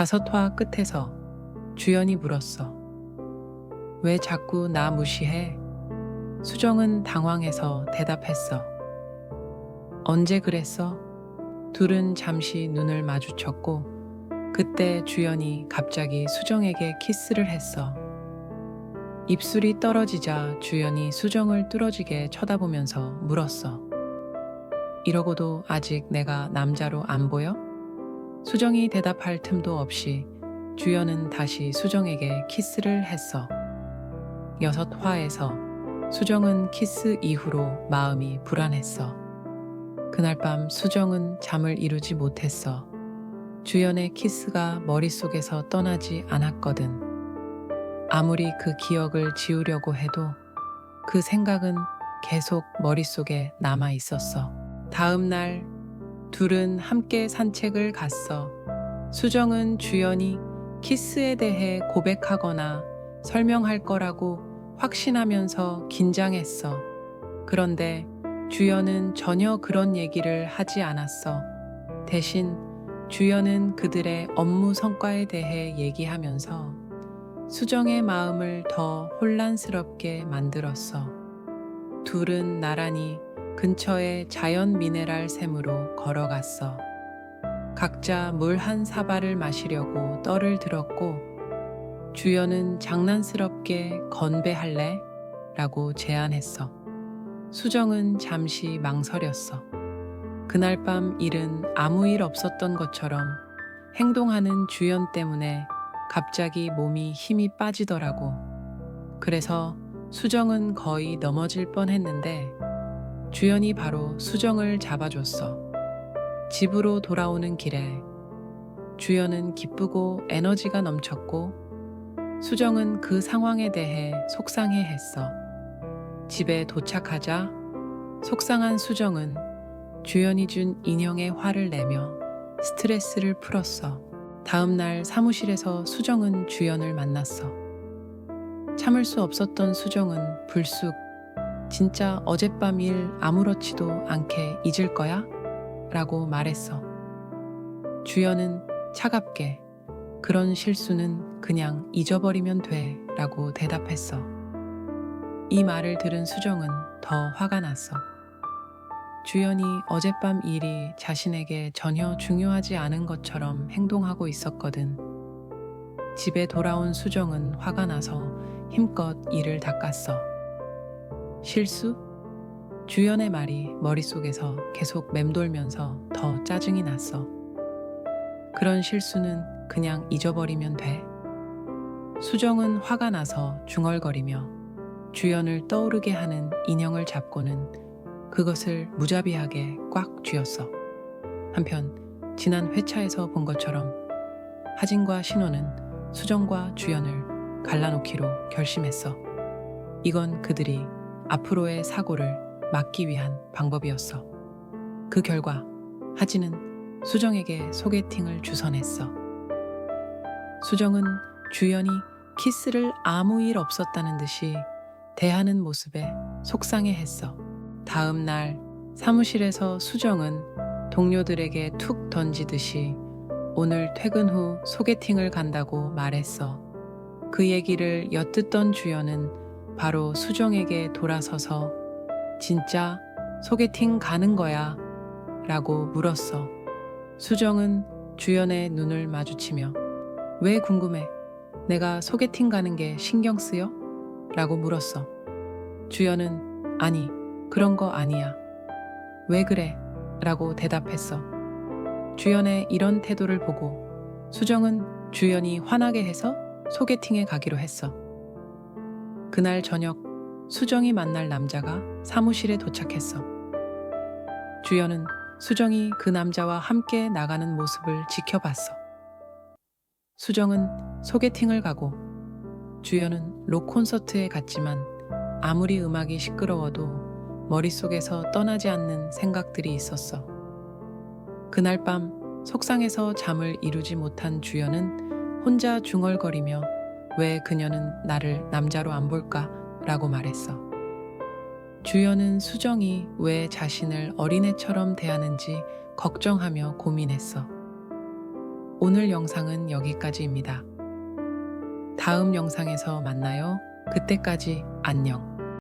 다섯 화 끝에서 주연이 물었어. 왜 자꾸 나 무시해? 수정은 당황해서 대답했어. 언제 그랬어? 둘은 잠시 눈을 마주쳤고 그때 주연이 갑자기 수정에게 키스를 했어. 입술이 떨어지자 주연이 수정을 뚫어지게 쳐다보면서 물었어. 이러고도 아직 내가 남자로 안 보여? 수정이 대답할 틈도 없이 주연은 다시 수정에게 키스를 했어. 여섯 화에서 수정은 키스 이후로 마음이 불안했어. 그날 밤 수정은 잠을 이루지 못했어. 주연의 키스가 머릿속에서 떠나지 않았거든. 아무리 그 기억을 지우려고 해도 그 생각은 계속 머릿속에 남아 있었어. 다음 날 둘은 함께 산책을 갔어. 수정은 주연이 키스에 대해 고백하거나 설명할 거라고 확신하면서 긴장했어. 그런데 주연은 전혀 그런 얘기를 하지 않았어. 대신 주연은 그들의 업무 성과에 대해 얘기하면서 수정의 마음을 더 혼란스럽게 만들었어. 둘은 나란히 근처의 자연 미네랄 샘으로 걸어갔어. 각자 물 한 사발을 마시려고 떨을 들었고, 주연은 장난스럽게 건배할래? 라고 제안했어. 수정은 잠시 망설였어. 그날 밤 일은 아무 일 없었던 것처럼 행동하는 주연 때문에 갑자기 몸이 힘이 빠지더라고. 그래서 수정은 거의 넘어질 뻔 했는데 주연이 바로 수정을 잡아줬어. 집으로 돌아오는 길에 주연은 기쁘고 에너지가 넘쳤고 수정은 그 상황에 대해 속상해 했어. 집에 도착하자 속상한 수정은 주연이 준 인형에 화를 내며 스트레스를 풀었어. 다음 날 사무실에서 수정은 주연을 만났어. 참을 수 없었던 수정은 불쑥 진짜 어젯밤 일 아무렇지도 않게 잊을 거야? 라고 말했어. 주연은 차갑게 그런 실수는 그냥 잊어버리면 돼 라고 대답했어. 이 말을 들은 수정은 더 화가 났어. 주연이 어젯밤 일이 자신에게 전혀 중요하지 않은 것처럼 행동하고 있었거든. 집에 돌아온 수정은 화가 나서 힘껏 이를 닦았어. 실수? 주연의 말이 머릿속에서 계속 맴돌면서 더 짜증이 났어. 그런 실수는 그냥 잊어버리면 돼. 수정은 화가 나서 중얼거리며 주연을 떠오르게 하는 인형을 잡고는 그것을 무자비하게 꽉 쥐었어. 한편 지난 회차에서 본 것처럼 하진과 신호는 수정과 주연을 갈라놓기로 결심했어. 이건 그들이 앞으로의 사고를 막기 위한 방법이었어. 그 결과 하진은 수정에게 소개팅을 주선했어. 수정은 주연이 키스를 아무 일 없었다는 듯이 대하는 모습에 속상해 했어. 다음 날 사무실에서 수정은 동료들에게 툭 던지듯이 오늘 퇴근 후 소개팅을 간다고 말했어. 그 얘기를 엿듣던 주연은 바로 수정에게 돌아서서 진짜 소개팅 가는 거야? 라고 물었어. 수정은 주연의 눈을 마주치며 왜 궁금해? 내가 소개팅 가는 게 신경 쓰여? 라고 물었어. 주연은 아니, 그런 거 아니야. 왜 그래? 라고 대답했어. 주연의 이런 태도를 보고 수정은 주연이 화나게 해서 소개팅에 가기로 했어. 그날 저녁 수정이 만날 남자가 사무실에 도착했어. 주연은 수정이 그 남자와 함께 나가는 모습을 지켜봤어. 수정은 소개팅을 가고 주연은 록 콘서트에 갔지만 아무리 음악이 시끄러워도 머릿속에서 떠나지 않는 생각들이 있었어. 그날 밤 속상해서 잠을 이루지 못한 주연은 혼자 중얼거리며 왜 그녀는 나를 남자로 안 볼까? 라고 말했어. 주연은 수정이 왜 자신을 어린애처럼 대하는지 걱정하며 고민했어. 오늘 영상은 여기까지입니다. 다음 영상에서 만나요. 그때까지 안녕.